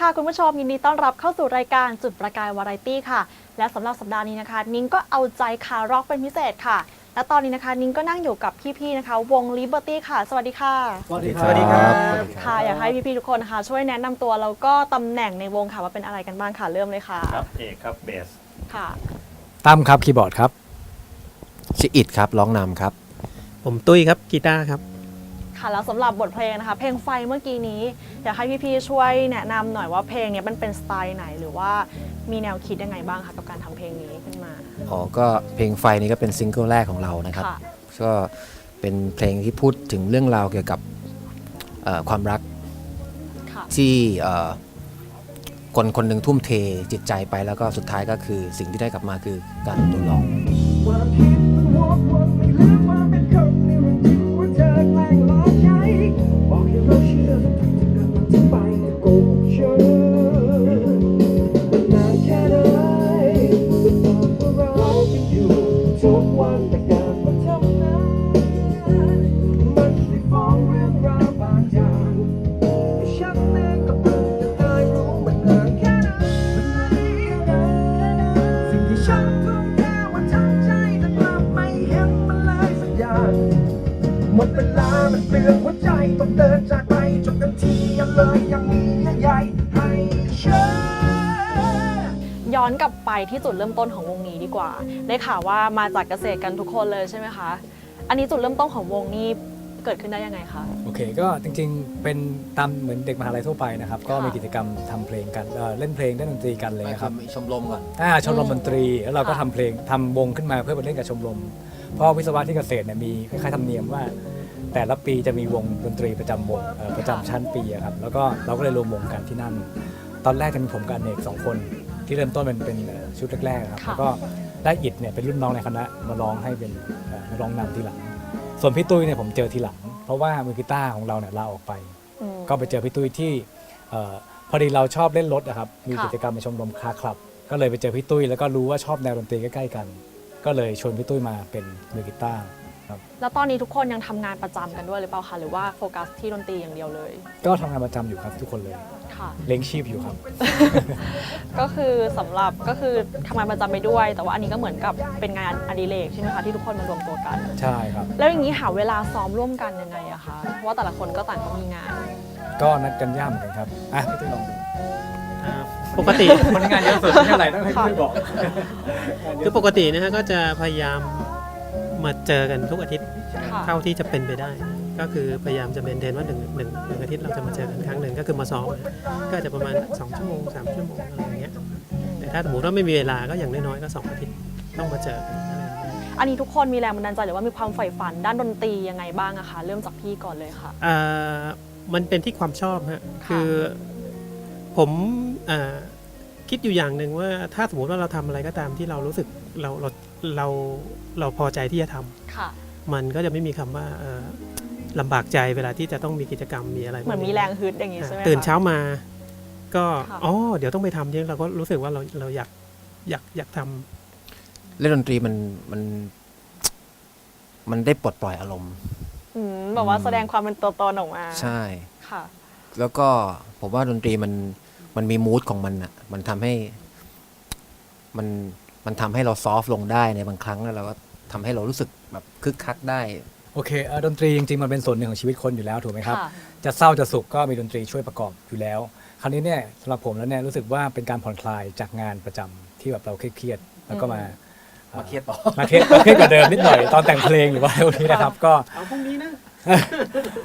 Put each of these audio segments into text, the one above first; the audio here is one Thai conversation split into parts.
ค่ะคุณผู้ชมยินดีต้อนรับเข้าสู่รายการจุดประกายวาไรตี้ค่ะ และสำหรับสัปดาห์นี้นะคะ นิ้งก็เอาใจคาร็อกเป็นพิเศษค่ะ และตอนนี้นะคะนิ้งก็นั่งอยู่กับพี่ๆนะคะ วง Liberty ค่ะ สวัสดีค่ะ สวัสดีคสวัสดีครับ ค่ะ อยากให้พี่ๆทุกคนนะคะช่วยแนะนำตัวแล้วก็ตำแหน่งในวงค่ะว่าเป็นอะไรกันบ้างค่ะเริ่มเลยค่ะครับเอกครับเบสค่ะ ตั้มครับคีย์บอร์ดครับชื่ออิดครับร้องนำครับ ผมตุ้ยครับกีตาร์ครับ ค่ะแล้วสำหรับบทเพลงนะคะ เพลงไฟเมื่อกี้นี้ อยากให้พี่ๆช่วยแนะนำหน่อยว่าเพลงเนี้ยมันเป็นสไตล์ไหนหรือว่ามีแนวคิดยังไงบ้างคะกับการทำเพลงนี้ขึ้นมา อ๋อก็เพลงไฟนี้ก็เป็นซิงเกิลแรกของเรานะครับ ค่ะ ก็เป็นเพลงที่พูดถึงเรื่องราวเกี่ยวกับเอ่อความรักค่ะ ที่เอ่อคนคนหนึ่งทุ่มเทจิตใจไปแล้วก็สุดท้ายก็คือสิ่งที่ได้กลับมาคือการโดนหลอก ความคิด ลับไปที่จุดเริ่มต้นของวงนี้ดีกว่า ได้ข่าวว่ามาจากเกษตรกันทุกคนเลยใช่ไหมคะ อันนี้จุดเริ่มต้นของวงนี้เกิดขึ้นได้ยังไงคะ โอเค ก็จริงๆ เป็นตามเหมือนเด็กมหาลัยทั่วไปนะครับ ก็มีกิจกรรมทำเพลงกันเอ่อเล่นเพลงเล่นดนตรีกันอะไรเลยครับชมรมก่อนอ่าชมรมดนตรี แล้วเราก็ค่ะทำเพลงทำวงขึ้นมาเพื่อไปเล่นกับชมรม เพราะวิศวะที่เกษตรเนี่ยมีคล้ายๆธรรมเนียมว่า แต่ละปีจะมีวงดนตรีประจำวงเอ่อประจำชั้นปีอะครับ แล้วก็เราก็เลยรวมวงกันที่นั่น ตอนแรกจะมีผมกับอเนกสองคน ที่เริ่มต้นเป็นเป็นเอ่อชุดแรกๆครับค่ะ แล้วก็ได้อิดเนี่ยเป็นรุ่นน้องในคณะมาร้องให้เป็นเอ่อนักร้องนำทีหลัง ส่วนพี่ตุ้ยเนี่ยผมเจอทีหลัง เพราะว่ามือกีตาร์ของเราเนี่ยลาออกไป อืม ก็ไปเจอพี่ตุ้ยที่เอ่อพอดีเราชอบเล่นรถนะครับ มีค่ะ กิจกรรมในชมรมคาร์คลับ ก็เลยไปเจอพี่ตุ้ยแล้วก็รู้ว่าชอบแนวดนตรีใกล้ๆกัน ก็เลยชวนพี่ตุ้ยมาเป็นมือกีตาร์ครับแล้วตอนนี้ทุกคนยังทำงานประจำกันด้วยหรือเปล่าคะหรือว่าโฟกัสที่ดนตรีอย่างเดียวเลย ก็ทำงานประจำอยู่ครับทุกคนเลย ค่ะ เลี้ยงชีพอยู่ครับ ก็คือสำหรับก็คือทำงานประจำไปด้วย แต่ว่าอันนี้ก็เหมือนกับเป็นงานอดิเรกใช่ไหมคะที่ทุกคนมารวมตัวกัน ใช่ครับ แล้วอย่างนี้หาเวลาซ้อมร่วมกันยังไงอะคะเพราะว่าแต่ละคนก็ต่างก็มีงาน ก็นัดกันย่ามเหมือนกันครับ อะพี่ตุ้ยลองดูอ่าปกติคนงานเยอะสุดไม่เท่าไหร่ต้องให้พี่ตุ้ยบอกคือปกตินะฮะก็จะพยายามมาเจอกันทุกอาทิตย์ค่ะ เท่าที่จะเป็นไปได้ ก็คือพยายามจะเมนเทนว่าหนึ่งหนึ่งหนึ่งอาทิตย์เราจะมาเจอกันครั้งหนึ่งก็คือมาซ้อมก็อาจจะประมาณสองชั่วโมงสามชั่วโมงอะไรอย่างเงี้ยแต่ถ้าสมมติว่าไม่มีเวลาก็อย่างน้อยๆก็สองอาทิตย์ต้องมาเจอกันอะไรอย่างเงี้ยอันนี้ทุกคนมีแรงบันดาลใจหรือว่ามีความใฝ่ฝันด้านดนตรียังไงบ้างอะคะเริ่มจากพี่ก่อนเลยค่ะอ่ามันเป็นที่ความชอบฮะคือผมอ่าคิดอยู่อย่างหนึ่งว่าถ้าสมมติว่าเราทำอะไรก็ตามที่เรารู้สึกเราเราเราเราพอใจที่จะทำค่ะมันก็จะไม่มีคำว่าเอ่อ ลำบากใจเวลาที่จะต้องมีกิจกรรมมีอะไรเหมือนมีแรงฮึดอย่างนี้อ่าใช่ไหมคะตื่นเช้ามา ก็ค่ะอ๋อเดี๋ยวต้องไปทำเนี่ยเราก็รู้สึกว่าเราเราอยากอยากอยากทำเล่นดนตรีมันมันมันได้ปลดปล่อยอารมณ์อืมแบบว่าแสดงความเป็นตัวตนออกมา ใช่ค่ะ แล้วก็ผมว่าดนตรีมันมันมีมูดของมันอะ มันทำให้มันมันทำให้เราซอฟต์ลงได้ในบางครั้งแล้วเราก็ทำให้เรารู้สึกแบบคึกคักได้ โอเคเอ่อดนตรีจริงๆมันเป็นส่วนหนึ่งของชีวิตคนอยู่แล้วถูกไหมครับ ค่ะ จะเศร้าจะสุขก็มีดนตรีช่วยประกอบอยู่แล้ว คราวนี้เนี่ยสำหรับผมแล้วเนี่ยรู้สึกว่าเป็นการผ่อนคลายจากงานประจำที่แบบเราเครียดๆแล้วก็มามาเครียดต่อ มาเครียดมาเครียดกว่าเดิมนิดหน่อยตอนแต่งเพลงหรือว่าอะไรพวกนี้นะครับก็ เอาพรุ่งนี้นะ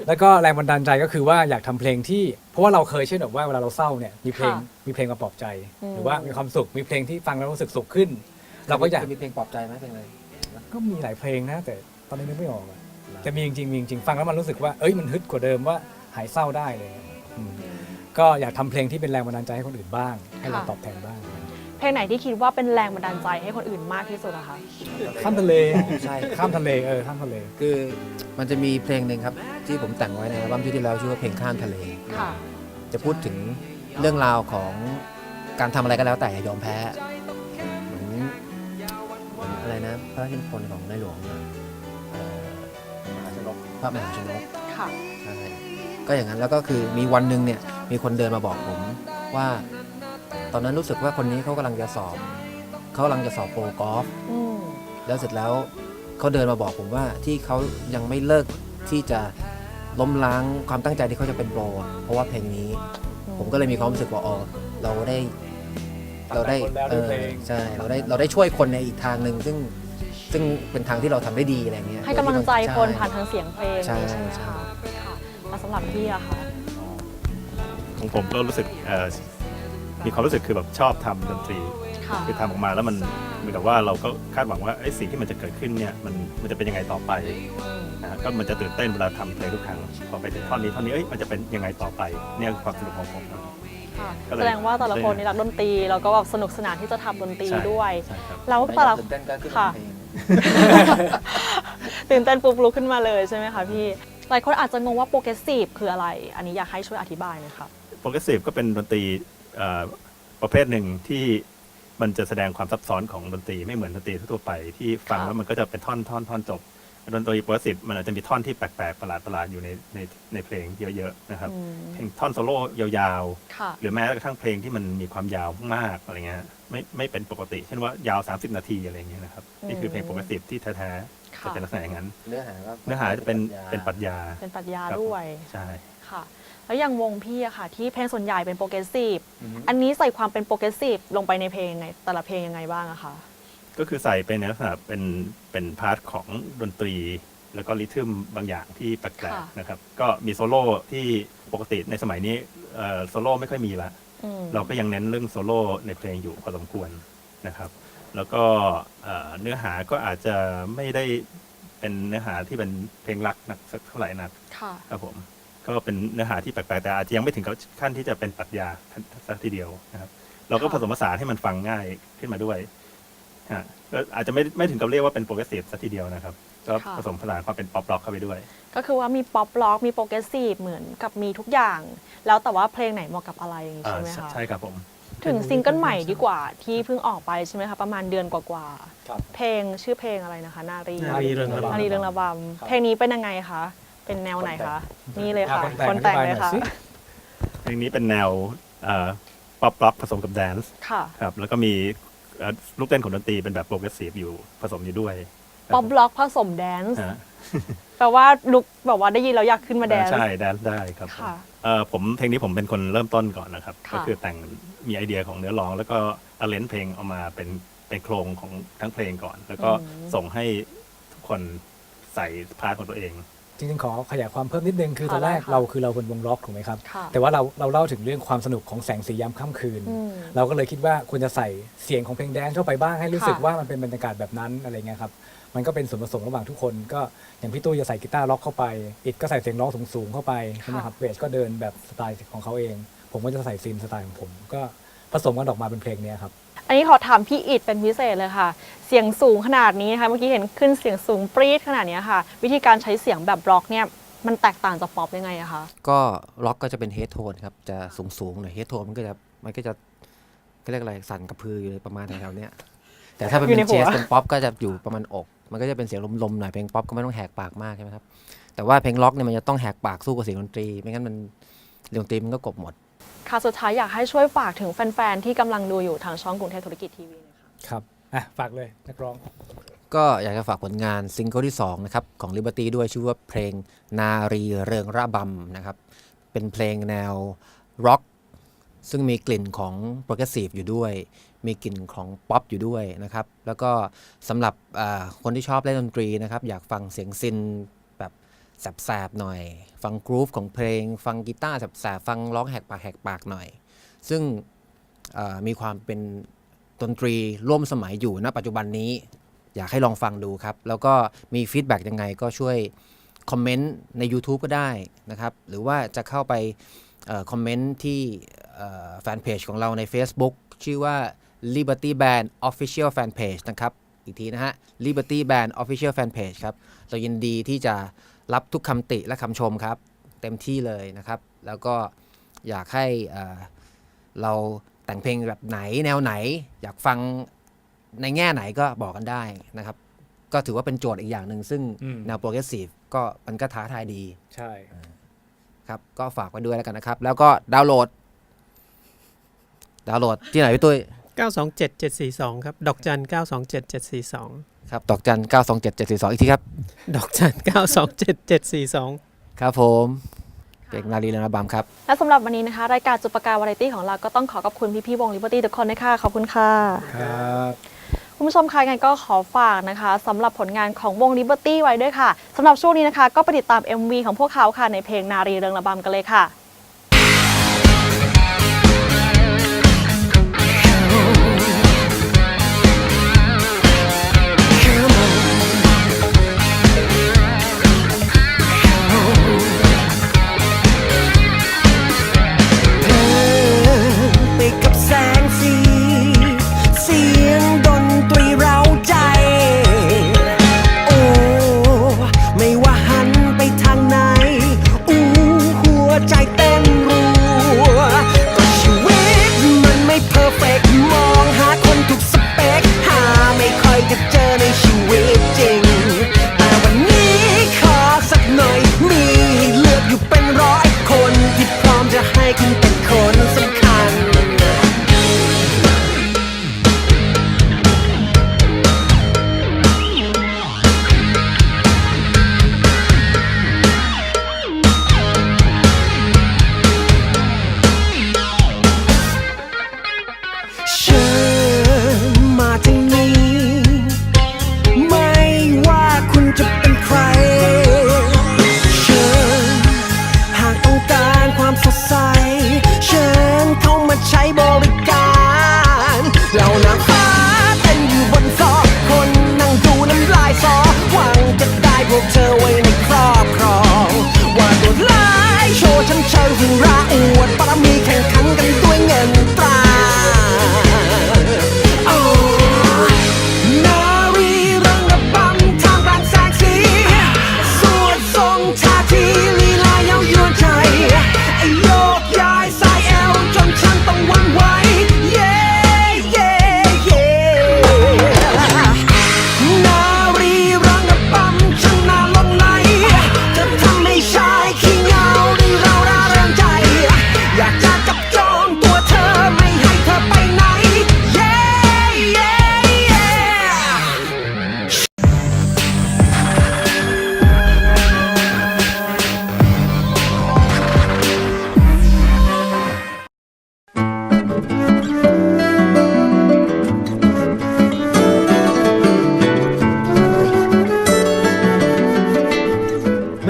แล้วก็แรงบันดาลใจก็คือว่าอยากทำเพลงที่ เพราะว่าเราเคยเช่นแบบว่าเวลาเราเศร้าเนี่ยมีเพลงค่ะมีเพลงมาปลอบใจ อืม หรือว่ามีความสุขมีเพลงที่ฟังแล้วรู้สึกสุขขึ้น เราก็อยากมีเพลงปลอบใจไหมเพลงอะไรก็มีหลายเพลงนะแต่ตอนนี้นึกไม่ออกอะ แต่มีจริงๆมีจริงๆฟังแล้วมันรู้สึกว่าเอ้ยมันฮึดกว่าเดิมว่าหายเศร้าได้เลยอืมก็อยากทำเพลงที่เป็นแรงบันดาลใจให้คนอื่นบ้าง ให้เราค่ะ ตอบแทนบ้างเพลงไหนที่คิดว่าเป็นแรงบันดาลใจให้คนอื่นมากที่สุดอะคะ ข้ามทะเลใช่ ข้ามทะเลเออข้ามทะเล คือมันจะมีเพลงหนึ่งครับ ที่ผมแต่งไว้ในอัลบั้มชุดที่แล้วชื่อว่าเพลงข้ามทะเล ค่ะ จะพูดถึงเรื่องราวของการทำอะไรก็แล้วแต่อย่ายอมแพ้เหมือนเหมือนอะไรนะ พระราชนิพนธ์ของในหลวงเนี่ยเอ่อ พระมหาชนกค่ะ ใช่ก็อย่างนั้นแล้วก็คือมีวันหนึ่งเนี่ยมีคนเดินมาบอกผมว่า ตอนนั้นรู้สึกว่าคนนี้เขากำลังจะสอบเขากำลังจะสอบโปรกอล์ฟอืมแล้วเสร็จแล้วเขาเดินมาบอกผมว่าที่เขายังไม่เลิกที่จะล้มล้างความตั้งใจที่เขาจะเป็นโปรอะเพราะว่าเพลงนี้ ผมก็เลยมีความรู้สึกว่าอ๋อเราได้ เราได้คนแล้วเอด้วยอเพลง ใช่เราได้เราได้ช่วยคนในอีกทางหนึ่งซึ่ง ซึ่งเป็นทางที่เราทำได้ดีอะไรเงี้ยให้กำลังใจคนช่ผ่านทางเสียงเพลงใช่นี้ใช่ไหมใช่ คะค่ะแล้วสำหรับพี่อะคะของผมก็รู้สึกเอ่อมีความรู้สึกคือแบบชอบทำดนตรี ค่ะ คือทำออกมาแล้วมันเหมือนกับว่าเราก็คาดหวังว่าไอ้สิ่งที่มันจะเกิดขึ้นเนี่ยมันมันจะเป็นยังไงต่อไปนะฮะก็มันจะตื่นเต้นเวลาทำเพลงทุกครั้งพอไปถึงท่อนนี้ท่อนนี้เอ้ยมันจะเป็นยังไงต่อไปเนี่ยคือความสนุกของผมครับ ค่ะก็เลยแสดงว่าแต่ละคนนี่รักดนตรีแล้วก็แบบสนุกสนานที่จะทำดนตรีใช่ด้วย ใช่ครับ แล้วไม่แต่ละตื่นเต้นก็ขึ้นค่ะ เพลง ตื่นเต้นปุ๊บลุกขึ้นมาเลยใช่ไหมคะพี่หลายคนอาจจะงงว่าโปรเกรสซีฟคืออะไร อันนี้อยากให้ช่วยอธิบายหน่อยค่ะ โปรเกรสซีฟก็เป็นดนตรีเอ่อประเภทหนึ่งที่มันจะแสดงความซับซ้อนของดนตรีไม่เหมือนดนตรีทั่วๆไปที่ฟังค่ะแล้วมันก็จะเป็นท่อนท่อนท่อนจบดนตรีโปรเกรสซีฟมันอาจจะมีท่อนที่แปลกๆประหลาดๆอยู่ในในในเพลงเยอะๆนะครับอืมเพลงท่อนโซโล่ยาวๆค่ะหรือแม้กระทั่งเพลงที่มันมีความยาวมากอะไรเงี้ย ไม่ไม่เป็นปกติ เช่นว่ายาว 30 นาทีอะไรเงี้ยนะครับนี่คือเพลงปกติที่แท้ๆค่ะจะเป็นลักษณะอย่างนั้น เนื้อหาก็เนื้อหาจะเป็นเป็นปรัชญาเป็นปรัชญาครับด้วยใช่ ค่ะ แล้วอย่างวงพี่อะค่ะ ที่เพลงส่วนใหญ่เป็นโปรเกรสซีฟอือฮึ อันนี้ใส่ความเป็นโปรเกรสซีฟลงไปในเพลงยังไงแต่ละเพลงยังไงบ้างอะคะก็คือใส่เป็นในลักษณะเป็นเป็นพาร์ทของดนตรี แล้วก็ริทึมบางอย่างที่แปลกค่ะๆนะครับ ก็มีโซโล่ที่ปกติในสมัยนี้เอ่อโซโล่ไม่ค่อยมีละอืม เราก็ยังเน้นเรื่องโซโล่ในเพลงอยู่พอสมควรนะครับ แล้วก็เอ่อเนื้อหาก็อาจจะไม่ได้เป็นเนื้อหาที่เป็นเพลงรักนักสักเท่าไหร่นักค่ะครับผมก็เป็นเนื้อหาที่แปลกๆแต่อาจจะยังไม่ถึงกับขั้นที่จะเป็นปรัชญาสักทีเดียวนะครับ เราก็ค่ะผสมผสานให้มันฟังง่ายขึ้นมาด้วยฮะก็อาจจะไม่ไม่ถึงกับเรียกว่าเป็นโปรเกรสซีฟสักทีเดียวนะครับ ก็ผสมผสานความเป็นป๊อปร็อกเข้าไปด้วย ก็คือว่ามีป๊อปล็อกมีโปรเกรสซีฟเหมือนกับมีทุกอย่าง แล้วแต่ว่าเพลงไหนเหมาะกับอะไรอย่างนี้อ่าใช่ไหมคะใช่ครับผม ถึงซิงเกิลใหม่ดีกว่าที่เพิ่งออกไปใช่ไหมคะประมาณเดือนกว่าครับ ๆเพลงชื่อเพลงอะไรนะคะ นารีนารีเริงระบำ นารีเรืองระบครับำเพลงนี้เป็นยังไงคะเป็นแนวไหนคะนี่เลยค่ะอะคนแต่งอธิบาเลยหน่อค่ะสิ เพลงนี้เป็นแนวป๊อปร็อกผสมกับแดนซ์ค่ะ ครับแล้วก็มีเอ่อลูกเต้นของดนตรีเป็นแบบโปรเกรสซีฟอยู่ผสมอยู่ด้วยครับ ป๊อปล็อกผสมแดนซ์ฮะแปลว่าลุกแบบว่าได้ยินแล้วอยากขึ้นมาแดนซ์ ใช่แดนซ์ได้ครับค่ะเอ่อผมเพลงนี้ผมเป็นคนเริ่มต้นก่อนนะครับ ค่ะ ก็คือแต่งมีไอเดียของเนื้อร้อง แล้วก็อเลนเพลงออกมาเป็นเป็นโครงของทั้งเพลงก่อน แล้วก็ส่งให้ทุกคนใส่พาร์ทของตัวเอง จริงๆ ขอขยายความเพิ่มนิดนึงคือค่ะตอนแรกได้ค่ะเราคือเราเป็นวงล็อกถูกไหมครับ ค่ะแต่ว่าเราเราเล่าถึงเรื่องความสนุกของแสงสียามค่ำคืน อืมเราก็เลยคิดว่าควรจะใส่เสียงของเพลงแดนซ์เข้าไปบ้างให้รู้สึกค่ะ ว่ามันเป็นบรรยากาศแบบนั้นอะไรเงี้ยครับ มันก็เป็นส่วนผสมระหว่างทุกคน ก็อย่างพี่ตู้จะใส่กีตาร์ล็อกเข้าไป อิดก็ใส่เสียงร้องสูงๆเข้าไปใช่ไหมครับเวสก็เดินแบบสไตล์ของเขาเอง ผมก็จะใส่ซีนสไตล์ของผม ก็ผสมกันออกมาเป็นเพลงเนี้ยครับอันนี้ขอถามพี่อิดเป็นพิเศษเลยค่ะ เสียงสูงขนาดนี้นะคะเมื่อกี้เห็นขึ้นเสียงสูงปรี๊ดขนาดนี้ค่ะ วิธีการใช้เสียงแบบร็อกเนี่ยมันแตกต่างจากป๊อปยังไงอะคะก็ล็อกก็จะเป็นเฮดโทนครับจะสูงสูงๆหน่อยเฮดโทนมันก็จะมันก็จะก็เรียกอะไรสั่นกระพืออยู่เลยประมาณแถวๆเนี้ยแต่ถ้าเป็นอยู่ในเป็นหัวเจสเป็นป๊อปก็จะอยู่ประมาณอก มันก็จะเป็นเสียงลมๆหน่อยเพลงป๊อปก็ไม่ต้องแหกปากมากใช่ไหมครับแต่ว่าเพลงล็อกเนี่ยมันจะต้องแหกปากสู้กับเสียงดนตรี ไม่งั้นมันดนตรีมันก็กลบหมด ค่ะสุดท้ายอยากให้ช่วยฝากถึงแฟนๆที่กำลังดูอยู่ทางช่องกรุงเทพธุรกิจทีวีหน่อยค่ะครับอะฝากเลยนักร้อง ก็อยากจะฝากผลงานซิงเกิลที่2นะครับของ Liberty ด้วยชื่อว่าเพลงนารีเริงระบำนะครับเป็นเพลงแนวร็อกซึ่งมีกลิ่นของโปรเกรสซีฟอยู่ด้วย มีกลิ่นของป๊อปอยู่ด้วยนะครับ แล้วก็สำหรับคนที่ชอบเล่นดนตรีนะครับ อยากฟังเสียงซินแบบแสบๆหน่อย ฟังกรูฟของเพลง ฟังกีตาร์แสบๆฟังร้องแหกปากแหกปากหน่อย ซึ่งมีความเป็นดนตรีร่วมสมัยอยู่ณปัจจุบันนี้ อยากให้ลองฟังดูครับ แล้วก็มีฟีดแบ็กยังไงก็ช่วยคอมเมนต์ใน YouTube ก็ได้นะครับ หรือว่าจะเข้าไปคอมเมนต์ที่แฟนเพจของเราใน Facebook ชื่อว่า Liberty Band Official Fan Page นะครับ อีกทีนะฮะ Liberty Band Official Fan Page ครับ เรายินดีที่จะรับทุกคำติและคำชมครับ เต็มที่เลยนะครับ แล้วก็อยากให้เอ่อเราแต่งเพลงแบบไหนแนวไหน อยากฟังในแง่ไหนก็บอกกันได้นะครับ ก็ถือว่าเป็นโจทย์อีกอย่างหนึ่งซึ่งอืมแนวโปรเกรสซีฟก็มันก็ท้าทายดี ใช่ครับ ก็ฝากไว้ด้วยแล้วกันนะครับ แล้วก็ดาวน์โหลด ดาวน์โหลดที่ไหนพี่ตุ้ย 927742 ครับ ดอกจัน 927742 ครับดอกจัน9 2 7 7 4 2 อีกทีครับ ดอกจัน 927742 ครับผมเพลงนารีเรนระบำครับ และสำหรับวันนี้นะคะ รายการจุดประกายวาไรตี้ของเราก็ต้องขอขอบคุณพี่ๆวงลิเบอร์ตี้ทุกคนนะคะขอบคุณค่ะ ครับคุณผู้ชมคะยังไงก็ขอฝากนะคะสำหรับผลงานของวง Liberty ไว้ด้วยค่ะสำหรับช่วงนี้นะคะ ก็ไปติดตาม MV ของพวกเขาค่ะในเพลงนารีเริงระบำกันเลยค่ะ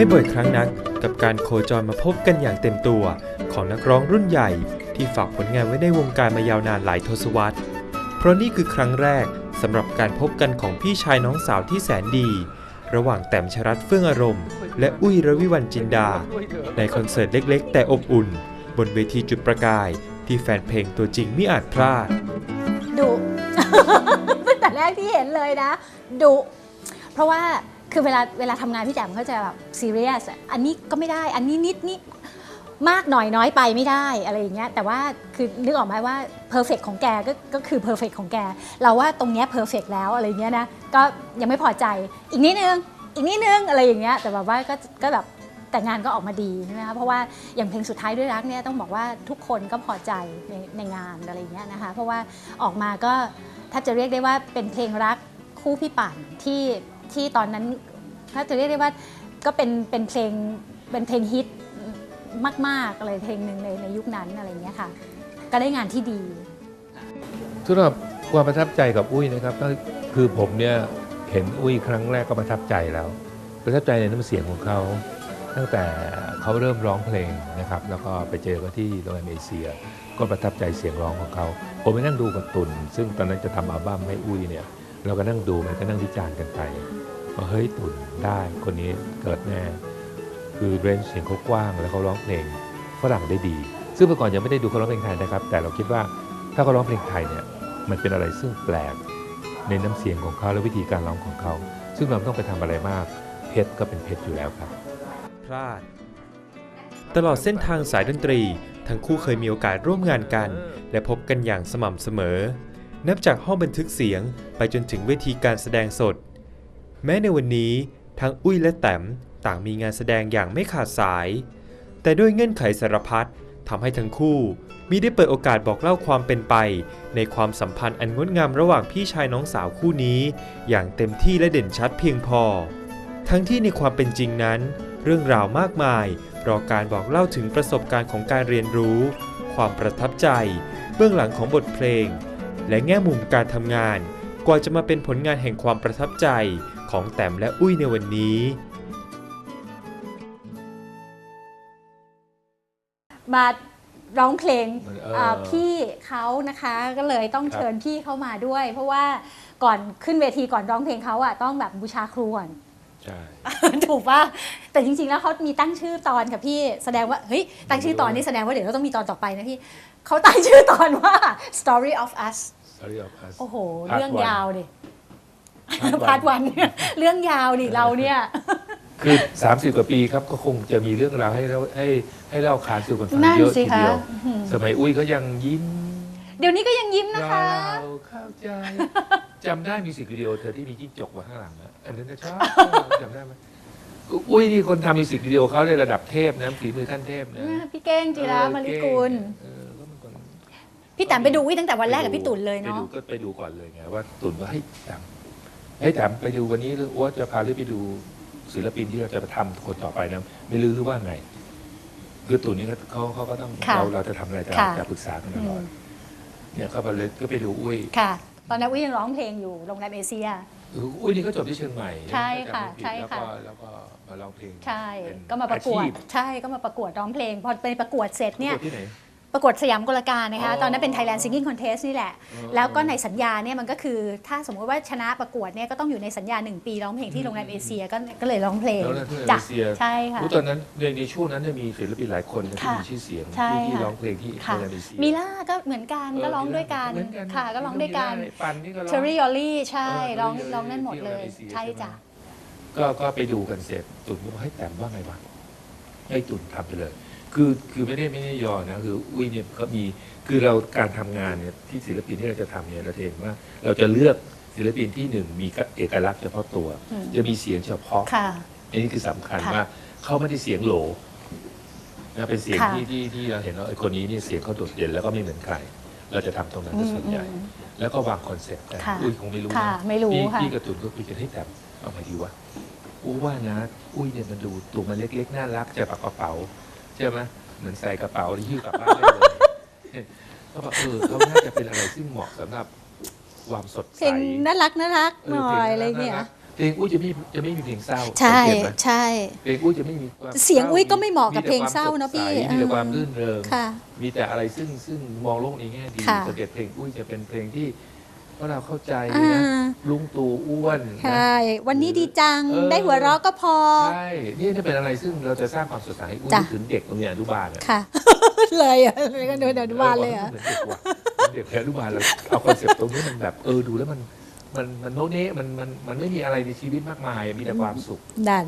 ไม่บ่อยครั้งนักกับการโคจรมาพบกันอย่างเต็มตัวของนักร้องรุ่นใหญ่ ที่ฝากผลงานไว้ในวงการมายาวนานหลายทศวรรษ เพราะนี่คือครั้งแรกสำหรับการพบกันของพี่ชายน้องสาวที่แสนดี ระหว่างแต้มชรัตเฟื่องอารมณ์ และอุ้ยระวิวันจินดา ในคอนเสิร์ตเล็กๆ แต่อบอุ่น บนเวทีจุดประกาย ที่แฟนเพลงตัวจริงไม่อาจพลาดดุตั้งแต่แรกที่เห็นเลยนะดุเพราะว่า คือเวลาเวลาทำงานพี่แจ่มเขาจะแบบซีเรียสอันนี้ก็ไม่ได้ อันนี้นิดนี่มากหน่อยน้อยไปไม่ได้อะไรอย่างเงี้ยแต่ว่าคือนึกออกไหมว่าเพอร์เฟกของแกก็ก็คือเพอร์เฟกของแก เราว่าตรงเนี้ยเพอร์เฟกแล้วอะไรเงี้ยนะก็ยังไม่พอใจอีกนิดนึงอีกนิดนึงอะไรอย่างเงี้ยแต่แบบว่าก็ก็แบบแต่งานก็ออกมาดีใช่ไหมคะเพราะว่าอย่างเพลงสุดท้ายด้วยรักเนี่ยต้องบอกว่าทุกคนก็พอใจในในงานอะไรเงี้ยนะคะเพราะว่าออกมาก็ถ้าจะเรียกได้ว่าเป็นเพลงรักคู่พี่ปั่นที่ ที่ตอนนั้นถ้าจะเรียกได้ว่าก็เป็นเป็นเพลงเป็นเพลงฮิตมากๆอะไรเพลงหนึ่งในในยุคนั้นอะไรเงี้ยค่ะ ก็ได้งานที่ดีสำหรับความประทับใจกับอุ้ยนะครับก็คือผมเนี่ยเห็นอุ้ยครั้งแรกก็ประทับใจแล้ว ประทับใจในน้ำเสียงของเขา ตั้งแต่เขาเริ่มร้องเพลงนะครับ แล้วก็ไปเจอกันที่โรงแรมเอเชีย ก็ประทับใจเสียงร้องของเขา ผมไปนั่งดูกับตุนซึ่งตอนนั้นจะทำอัลบั้มให้อุ้ยเนี่ย เราก็นั่งดูมันก็นั่งวิจารณ์กันไปว่าเฮ้ยตุ่นได้คนนี้เกิดแน่คือเรนจ์เสียงเขากว้างแล้วเขาร้องเพลงฝรั่งได้ดี ซึ่งเมื่อก่อนยังไม่ได้ดูเขาร้องเพลงไทยนะครับ แต่เราคิดว่าถ้าเขาร้องเพลงไทยเนี่ยมันเป็นอะไรซึ่งแปลกในน้ำเสียงของเขาและวิธีการร้องของเขา ซึ่งเรามต้องไปทำอะไรมาก เพชรก็เป็นเพชรอยู่แล้วครับ พลาด ตลอดเส้นทางสายดนตรี ทั้งคู่เคยมีโอกาสร่วมงานกัน และพบกันอย่างสม่ำเสมอ นับจากห้องบันทึกเสียงไปจนถึงเวทีการแสดงสด แม้ในวันนี้ทั้งอุ้ยและแต้มต่างมีงานแสดงอย่างไม่ขาดสาย แต่ด้วยเงื่อนไขสารพัดทำให้ทั้งคู่มิได้เปิดโอกาสบอกเล่าความเป็นไป ในความสัมพันธ์อันงดงามระหว่างพี่ชายน้องสาวคู่นี้ อย่างเต็มที่และเด่นชัดเพียงพอ ทั้งที่ในความเป็นจริงนั้น เรื่องราวมากมาย รอการบอกเล่าถึงประสบการณ์ของการเรียนรู้ ความประทับใจ เบื้องหลังของบทเพลง และแง่มุมการทำงาน กว่าจะมาเป็นผลงานแห่งความประทับใจของแต้มและอุ้ยในวันนี้มาร้องเพลงเอออ่าพี่เขานะคะก็เลยต้องครับเชิญพี่เขามาด้วย เพราะว่าก่อนขึ้นเวทีก่อนร้องเพลงเขาอะต้องแบบบูชาครูก่อน ใช่ ถูกป่ะแต่จริง ๆ แล้วเขามีตั้งชื่อตอนค่ะพี่แสดงว่าเฮ้ยตั้งชื่อตอนนี้แสดงว่าเดี๋ยวเราต้องมีตอนต่อไปนะพี่เขาตั้งชื่อตอนว่า story of us Story of Us โอ้โห Part เรื่อง one ยาวดิ Part พาร์ทวันเนี่ยเรื่องยาวดิเราเนี่ย คือ 30 กว่าปีครับก็คงจะมีเรื่องราวให้เราให้ให้เล่าขานสู่กันฟังนั่นเยอะสิทีคะเดียวอื้อหือสมัยอุ้ยเขายังยิ้ม เดี๋ยวนี้ก็ยังยิ้มนะคะเราเข้าใจจำได้มีสิกวิดีโอเธอที่มีจิ้งจกมาข้างหลังอะ อันนั้นจะชอบจำได้ไหมอุ้ยนี่คนทำมิวสิกวิดีโอเขาในระดับเทพนะฝีมือขั้นเทพนะพี่เก้งจิรามาริกุลเออก็มันคนพี่แต๋มไปดูวิตั้งแต่วันแรกกับพี่ตุ่นเลยไปเนาะดูก็ไปดูก่อนเลยไงว่าตุ่นว่าให้ยแต๋มให้ยแต๋มไปดูวันนี้หรือว่าจะพาหรือไปดูศิลปินที่เราจะไปทำคนต่อไปนะไม่รู้หรือว่าไงคือตุ่นนี่เขาเขาก็ต้องค่ะเราเราจะทำอะไรจะค่ะจะปรึกษากันตลอดอืมเนี่ยก็ไปเลยก็ไปดูอุ้ยค่ะ ตอนนั้นวิยังร้องเพลงอยู่โรงแรมเอเชีย อุ้ยนี่ก็จบที่เชียงใหม่ใช่ค่ะถ้าจำไม่ผิดใช่ค่ะ แล้วก็แล้วก็มาร้องเพลงใช่ เป็นก็มาประกวด อาชีพใช่ ก็มาประกวดร้องเพลง พอไปประกวดเสร็จเนี่ย ประกวดที่ไหน ประกวดสยามกลการนะคะอ๋อตอนนั้นเป็น Thailand Singing Contest นี่แหละอ๋อแล้วก็ในสัญญาเนี่ยมันก็คือถ้าสมมติว่าชนะประกวดเนี่ยก็ต้องอยู่ในสัญญา 1 ปีร้องเพลงที่โรงแรมเอเชียก็ก็เลยร้องเพลงแล้วนะที่จ้ะเอเชียใช่ค่ะรู้ตอนนั้นในในช่วงนั้นเนี่ยมีศิลปินหลายคนนะที่ค่ะมีชื่อเสียงใช่ที่ที่ค่ะร้องเพลงที่ค่ะโรงแรมเอเชียมิล่าก็เหมือนกันก็ร้องด้วยกันเหมือค่ะก็ร้องด้วยกันปันนี่ก็ร้องเชอรี่ยอลลี่ใช่เออร้อง Cherry Yoli ร้องนั่นหมดเลยที่โรงแรม ACA ใช่ใช่ไหมจ้ะก็ก็ไปดูกันเสร็จตุ่นก็บอกให้แต้มว่าไงวะให้ตุ่นทำไปเลย คือคือไม่ได้ไม่ได้ยอนะคืออุ้ยเนี่ยเขามีคือเราการทำงานเนี่ยที่ศิลปินที่เราจะทำเนี่ยเราจะเห็นว่า เราจะเลือกศิลปินที่หนึ่งมีเอกลักษณ์เฉพาะตัวอืมจะมีเสียงเฉพาะค่ะอันนี้คือสำคัญค่ะว่าเขาไม่ได้เสียงโหลนะเป็นเสียงค่ะที่ที่ที่เราเห็นว่าไอ้คนนี้นี่เสียงเขาโดดเด่นแล้วก็ไม่เหมือนใคร เราจะทำตรงนั้นเป็นส่วนใหญ่อืมแล้วก็วางคอนเซ็ปต์กันค่ะอุ้ยคงไม่รู้ค่ะนะไม่รู้พี่ค่ะพี่กระตุนก็คุยกันให้แบบเอาไงดีวะอู้ว่านะ อุ้ยเนี่ยมันดูตัวมันเล็กๆน่ารักจะปักกระเป๋า ใช่ไหมเหมือนใส่กระเป๋าที่หิ้วกลับบ้านได้เลยก็บอกเออเขาน่าจะเป็นอะไรซึ่งเหมาะสำหรับความสดเพใสลงน่ารักน่ารักเอหอน่อพลยอะไรน่าเงี้ยรักเพลงอุ้ยจะไม่จะไม่มีเพลงเศร้าใช่สังเกตไหมใช่ เพลงอุ้ยจะไม่มีความเสียงอุ้ยก็ไม่เหมาะกับแต่เพลงเศร้านะพี่ควมสดใสมีแต่เออความรื่นเริง ค่ะ มีแต่อะไรซึ่งซึ่งมองโลกในแง่ดีค่ะสังเกตเพลงอุ้ยจะเป็นเพลงที่เพ ราะเราเข้าใจอ่านะลุงตู่อ้วนนะใช่วันนี้ดีจังเออได้หัวเราะก็พอใช่นี่จะเป็นอะไรซึ่งเราจะสร้างความสดใสให้อุ้ยจ้ะนึกถึงเด็กตรงเนี้ยอนุบาลอะค่ะ เลยอะเลยก็เดินอนุบาลเลยอะเหมือนเด็กว่ะเหมือนเด็กแค่อนุบาลเราเอาคอนเซ็ปต์ตรงนี้มันแบบเออดูแล้วมันมันมันโนเนะมันมันมันไม่มีอะไรในชีวิตมากมาย มีแต่ความสุขดัน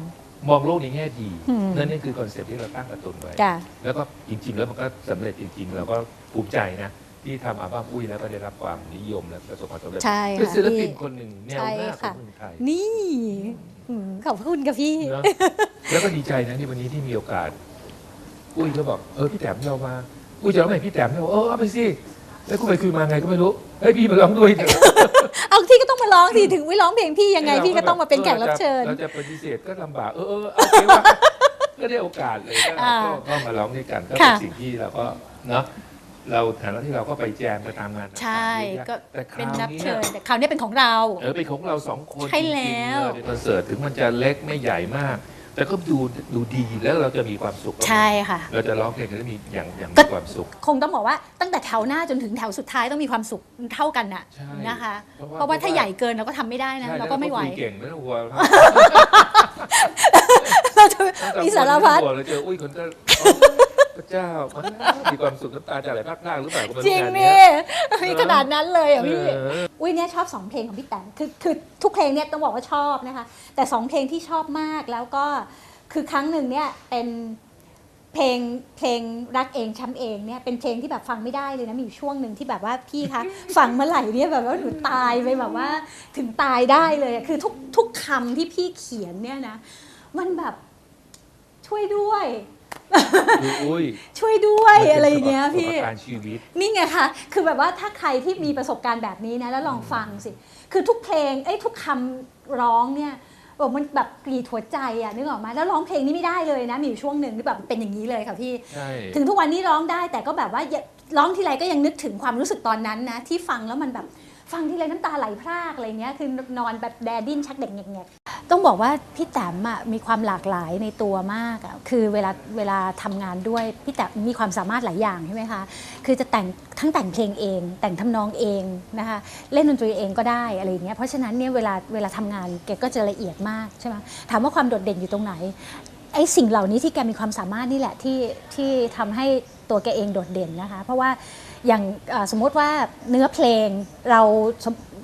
มองโลกในแง่ดีอืมนั่นนี่คือคอนเซ็ปต์ที่เราตั้งกระตุนไว้จ้ะแล้วก็จริง ๆ แล้วมันก็สำเร็จจริง ๆ เราก็ภูมิใจนะ ที่ทำอัลบั้มอุ้ยแล้วก็ได้รับความนิยมและประสบความสำเร็จใช่เป็นค่ะศิลปินพี่คนหนึ่งแนวใช่หน้าขอค่ะ งเมืองไทยนี่อืมขอบคุณกับพี่เนอะแล้วก็ดีใจนะที่วันนี้ที่มีโอกาส อุ้ยก็บอกเออพี่แต้มเรามา อุ้ยจะร้องเพลงพี่แต้มเราบอกเออเอาไปสิแล้วคุยไปคุยมาไงก็ไม่รู้เฮ้ยพี่มาร้องด้วยเถอะ เอาที่ก็ต้องมาร้องสิถึงไม่ร้องเพลงพี่ยังไงพี่ก็ต้องมาเป็นแขกรับเชิญ เราจะปฏิเสธก็ลำบาก เออเออโอเคว่าก็ได้โอกาสเลยก็อ่าก็ก็มาร้องด้วยกันก็ค่ะเป็นสิ่งที่เราก็เนาะ เราฐานะที่เราก็ไปแจมไปตามงานต่างๆใช่เยอะแยะก็ แต่คเป็นราวรับนี้เชิญแต่คราวนี้เป็นของเรา เออเป็นของเราสองคนใช่แล้ว จริงๆในคอนเสิร์ตถึงมันจะเล็กไม่ใหญ่มาก แต่ก็ดูดูดีแล้วเราจะมีความสุขกับมันใช่ค่ะ เราจะร้องเพลงกันแล้วมีอย่างอย่างก็ มีความสุข คงต้องบอกว่าตั้งแต่แถวหน้าจนถึงแถวสุดท้ายต้องมีความสุขเท่ากันน่ะใช่นะคะ เพราะว่าเพราะว่า ถ้าใหญ่เกินเราก็ทำไม่ได้นะ ใช่เราก็ไม่ไหว แล้คุยเก่งไม่ต้องกลัวเราจะมีสารพัดเราเจออุ้ยคนก็ พระเจ้ามันมีความสุขน้ำตาจะไหลพรากๆหรือเปล่าก็ไม่จริงงานนี่เนี้ยมีขนาดนั้นเลยเหรอะพี่ เออ อุ้ยเนี่ยชอบสองเพลงของพี่แตนคือคือทุกเพลงเนี่ยต้องบอกว่าชอบนะคะ แต่สองเพลงที่ชอบมากแล้วก็คือครั้งหนึ่งเนี่ยเป็นเพลงเพลงรักเองช้ำเองเนี่ยเป็นเพลงที่แบบฟังไม่ได้เลยนะมีอยู่ช่วงหนึ่งที่แบบว่าพี่คะ ฟังเมื่อไหร่เนี่ยแบบว่าหนูตายไปแบบว่าถึงตายได้เลยอะคือทุกทุกคำที่พี่เขียนเนี่ยนะ มันแบบช่วยด้วยคื ออุ้ยช่วยด้วยอะไรอย่างเงี้ยพี่ประสบการณ์ชีวิตนี่ไงคะคือแบบว่าถ้าใครที่มีประสบการณ์แบบนี้นะแล้วลองฟังสิ คือทุกเพลงเอ้ยทุกคำร้องเนี่ยโอ้มันแบบกรีดหัวใจอะนึกออกไหมาแล้วร้องเพลงนี้ไม่ได้เลยนะ มีอยู่ช่วงหนึ่งที่แบบเป็นอย่างนี้เลยค่ะพี่ใช่ถึงทุกวันนี้ร้องได้แต่ก็แบบว่าอย่าร้องทีไรก็ยังนึกถึงความรู้สึกตอนนั้นนะ ที่ฟังแล้วมันแบบฟังทีไรน้ำตาไหลพรากอะไรเงี้ยคือนอนแบบแดดดิ้นชักเด็กแงกๆ ต้องบอกว่าพี่แต้มอะมีความหลากหลายในตัวมากอะคือเวลาเวลาทำงานด้วยพี่แต้มมีความสามารถหลายอย่างใช่ไหมคะ คือจะแต่งทั้งแต่งเพลงเอง แต่งทำนองเองนะคะเล่นดนตรีเองก็ได้อะไรอย่างเงี้ยเพราะฉะนั้นเนี่ยเวลาเวลาทำงานแกก็จะละเอียดมากใช่ไหมถามว่าความโดดเด่นอยู่ตรงไหนไอ้สิ่งเหล่านี้ที่แกมีความสามารถนี่แหละที่ที่ทำให้ตัวแกเองโดดเด่นนะคะ เพราะว่า อย่างสมมติว่าเนื้อเพลงเรา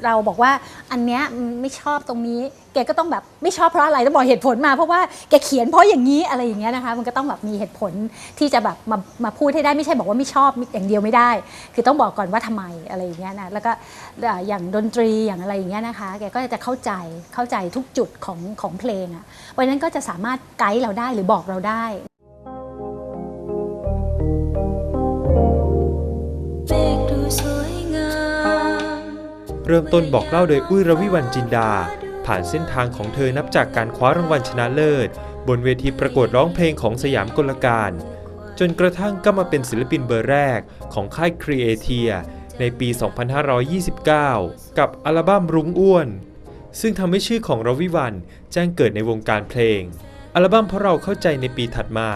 เราบอกว่าอันเนี้ยไม่ชอบตรงนี้แกก็ต้องแบบไม่ชอบเพราะอะไรต้องบอกเหตุผลมาเพราะว่าแกเขียนเพราะอย่างนี้อะไรอย่างเงี้ยนะคะมันก็ต้องแบบมีเหตุผลที่จะแบบมามาพูดให้ได้ไม่ใช่บอกว่าไม่ชอบอย่างเดียวไม่ได้ คือต้องบอกก่อนว่าทำไมอะไรอย่างเงี้ยนะแล้วก็อย่างดนตรีอย่างอะไรอย่างเงี้ยนะคะแกก็จะเข้าใจเข้าใจทุกจุดของของเพลงอะเพราะนั้นก็จะสามารถไกด์เราได้หรือบอกเราได้ เริ่มต้นบอกเล่าโดยอุ้ยรวิวันจินดา ผ่านเส้นทางของเธอนับจากการคว้ารางวัลชนะเลิศ บนเวทีประกวดร้องเพลงของสยามกลการ จนกระทั่งก็มาเป็นศิลปินเบอร์แรกของค่าย Creatia ในปี 2529 กับอัลบั้มรุ้งอ้วน ซึ่งทำให้ชื่อของรวิวันแจ้งเกิดในวงการเพลง อัลบั้มเพราะเราเข้าใจในปีถัดมา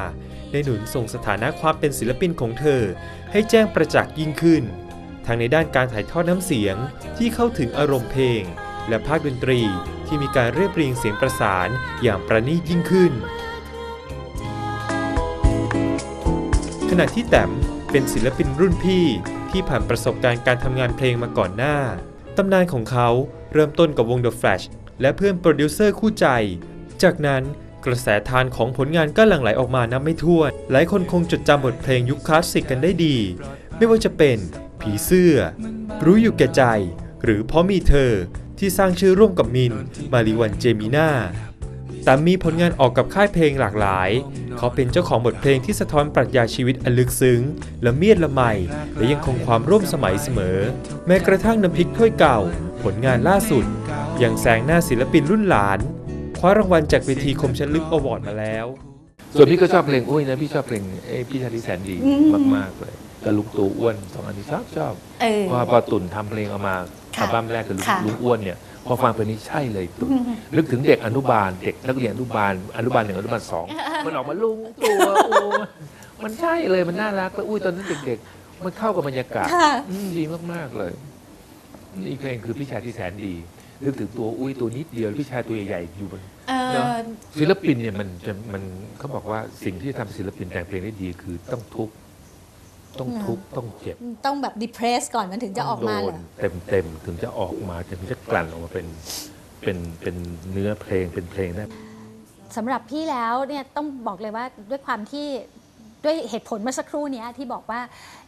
ได้หนุนส่งสถานะความเป็นศิลปินของเธอ ให้แจ้งประจักษ์ยิ่งขึ้น ทั้งในด้านการถ่ายทอดน้ำเสียงที่เข้าถึงอารมณ์เพลง และภาคดนตรีที่มีการเรียบเรียงเสียงประสานอย่างประณีตยิ่งขึ้น ขณะที่แต้มเป็นศิลปินรุ่นพี่ที่ผ่านประสบการณ์การทำงานเพลงมาก่อนหน้า ตำนานของเขาเริ่มต้นกับวง The Flash และเพื่อนโปรดิวเซอร์คู่ใจ จากนั้นกระแสทานของผลงานก็หลั่งไหลออกมานับไม่ถ้วน หลายคนคงจดจำบทเพลงยุคคลาสสิกกันได้ดี ไม่ว่าจะเป็นผีเสื้อ รู้อยู่แก่ใจ หรือเพราะมีเธอที่สร้างชื่อร่วมกับมิน มาริวันเจมิน่าแต่มีผลงานออกกับค่ายเพลงหลากหลาย เขาเป็นเจ้าของบทเพลงที่สะท้อนปรัชญาชีวิตอันลึกซึ้งละเมียดละไมและยังคงความร่วมสมัยเสมอ แม้กระทั่งน้ำพริกถ้วยเก่า ผลงานล่าสุด ยังแซงหน้าศิลปินรุ่นหลาน คว้ารางวัลจากเวทีคมชันลึกอวอร์ดมาแล้ว ส่วนพี่ก็ชอบเพลงอุ้ยนะ พี่ชอบเพลงเอ้ยพี่ชาติแสนดีอืมมากๆเลย กับลุงตู่อ้วนสองอันนี้ชอบชอบเออ เพราะว่าพอตุ่นทำเพลงออกมาค่ะอัลบั้มแรกคือลุงค่ะ ลุงอ้วนเนี่ยพอฟังเพลงนี้ใช่เลยตุ่นนึกถึงเด็กอนุบาลเด็กนักเรียนอนุบาลอนุบาลหนึ่งอนุบาลสองมันออกมาลุงตัวโอ้มันใช่เลยมันน่ารักแล้วอุ้ยตอนนั้นเด็กๆ มันเข้ากับบรรยากาศ ค่ะ อืมดีมากๆเลยนี่เพลงคือพี่ชายที่แสนดี นึกถึงตัวอุ้ยตัวนิดเดียวพี่ชายตัวใหญ่ๆอยู่บน เอเนอะอศิลปินเนี่ยมันจะมันเขาบอกว่าสิ่งที่ทำศิลปินแต่งเพลงได้ดีคือต้องทุกข์ ต้องทุกข์ต้องเจ็บ ต้องแบบ depress ก่อนมันถึงจะออกมาเหรอเต็มเต็มๆถึงจะออกมาถึงจะกลั่นออกมาเป็นเป็นเป็นเนื้อเพลงเป็นเพลงได้สำหรับพี่แล้วเนี่ยต้องบอกเลยว่าด้วยความที่ด้วยเหตุผลเมื่อสักครู่เนี้ยที่บอกว่า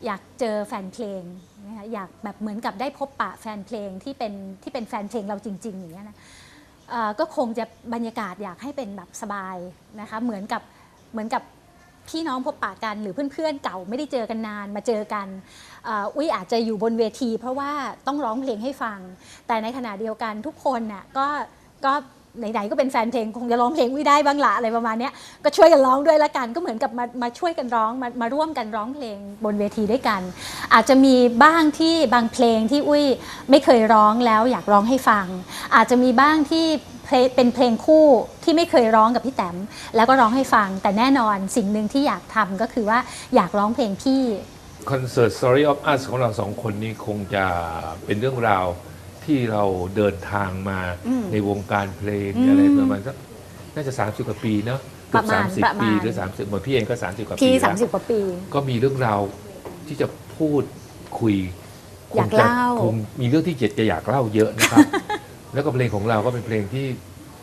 อยากเจอแฟนเพลงนะคะอยากแบบเหมือนกับได้พบปะแฟนเพลงที่เป็นที่เป็นแฟนเพลงเราจริง ๆ อย่างเงี้ยนะเอ่อก็คงจะบรรยากาศอยากให้เป็นแบบสบายนะคะเหมือนกับเหมือนกับ พี่น้องพบปะกันหรือเพื่อนๆเก่าไม่ได้เจอกันนานมาเจอกันอุ้ยอาจจะอยู่บนเวที เพราะว่าต้องร้องเพลงให้ฟัง แต่ในขณะเดียวกันทุกคนน่ะก็ก็ไหนๆก็เป็นแฟนเพลงคงจะร้องเพลงอุ้ยได้บ้างละอะไรประมาณเนี้ยก็ช่วยกันร้องด้วยละกันก็เหมือนกับมามาช่วยกันร้องมามาร่วมกันร้องเพลงบนเวทีด้วยกัน อาจจะมีบ้างที่บางเพลงที่อุ้ยไม่เคยร้องแล้วอยากร้องให้ฟัง อาจจะมีบ้างที่ เพลงเป็นเพลงคู่ที่ไม่เคยร้องกับพี่แต้มแล้วก็ร้องให้ฟัง แต่แน่นอนสิ่งหนึ่งที่อยากทำก็คือว่าอยากร้องเพลงพี่คอนเสิร์ต Story of Us ของเราสองคนนี้คงจะเป็นเรื่องราวที่เราเดินทางมาอืมในวงการเพลงอืมอะไรประมาณสักน่าจะ 30 กว่าปีเนาะเกือบประมาณ30ประมาณปีหรือ30เหมือนพี่เองก็30กว่าปีพี่แล้ว30กว่าปี ก็มีเรื่องราวที่จะพูดคุยอยากคงจะเล่าคงมีเรื่องที่จะอยากเล่าเยอะนะครับ แล้วก็เพลงของเราก็เป็นเพลงที่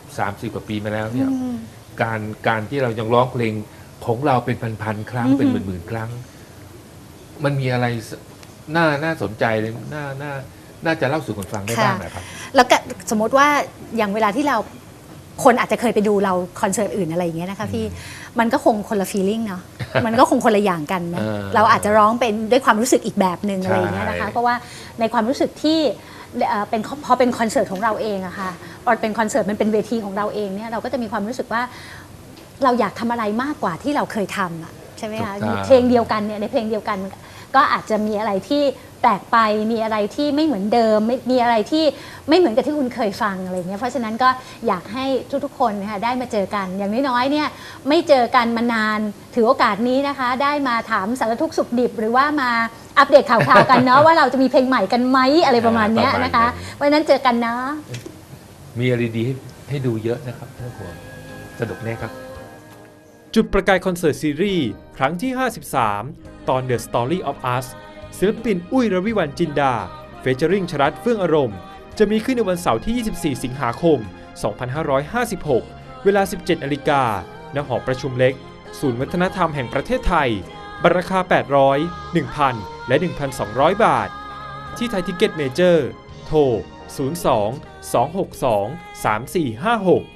30 กว่าปีมาแล้วเนี่ยอืมการการที่เรายังร้องเพลงของเราเป็นพันๆครั้งอือหือเป็นหมื่นๆครั้ง มันมีอะไรสน่าน่าสนใจเลยน่าน่าน่าจะเล่าสู่กันฟังได้บ้างนะครับ แล้วก็สมมติว่าอย่างเวลาที่เราคนอาจจะเคยไปดูเราคอนเสิร์ตอื่นอะไรอย่างเงี้ยนะคะพี่มันก็คงคนละฟีลิ่งเนาะมันก็คงคนละอย่างกันนะเออเราอาจจะร้องเป็นด้วยความรู้สึกอีกแบบหนึ่งอะไรอย่างเงี้ยนะคะใช่เพราะว่าในความรู้สึกที่ เอ่อเป็นพอเป็นคอนเสิร์ตของเราเองอะค่ะพอเป็นคอนเสิร์ตมันเป็นเวทีของเราเองเนี่ยเราก็จะมีความรู้สึกว่าเราอยากทำอะไรมากกว่าที่เราเคยทำอะใช่ไหมคะถูกต้องเพลงเดียวกันเนี่ยในเพลงเดียวกันก็อาจจะมีอะไรที่แปลกไปมีอะไรที่ไม่เหมือนเดิมไม่มีอะไรที่ไม่เหมือนกับที่คุณเคยฟังอะไรเงี้ยเพราะฉะนั้นก็อยากให้ทุกๆคนนะคะได้มาเจอกันอย่างน้อยๆเนี่ยไม่เจอกันมานานถือโอกาสนี้นะคะ ได้มาถามสารทุกข์สุขดิบหรือว่ามา อัปเดตข่าวๆกันเนาะว่าเราจะมีเพลงใหม่กันไหมอะไรประมาณเนี้ยนะคะเพราะฉะนั้นเจอกันนะ มีอะไรดีให้ให้ดูเยอะนะครับท่านผู้ชมสนุกแน่ครับ จุดประกายคอนเสิร์ตซีรีส์ครั้งที่ 53 ตอน The Story of Us ศิลปินอุ้ยรวิวันจินดา เฟเจอริงชรัตเฟื่องอารมณ์ จะมีขึ้นในวันเสาร์ที่ 24 สิงหาคม 2556 เวลา 17นาฬิกาณหอประชุมเล็ก ศูนย์วัฒนธรรมแห่งประเทศไทย บัตรราคา 800 1,000 และ 1,200 บาท ที่ไทยทิเก็ตเมเจอร์ โทร 02 262 3456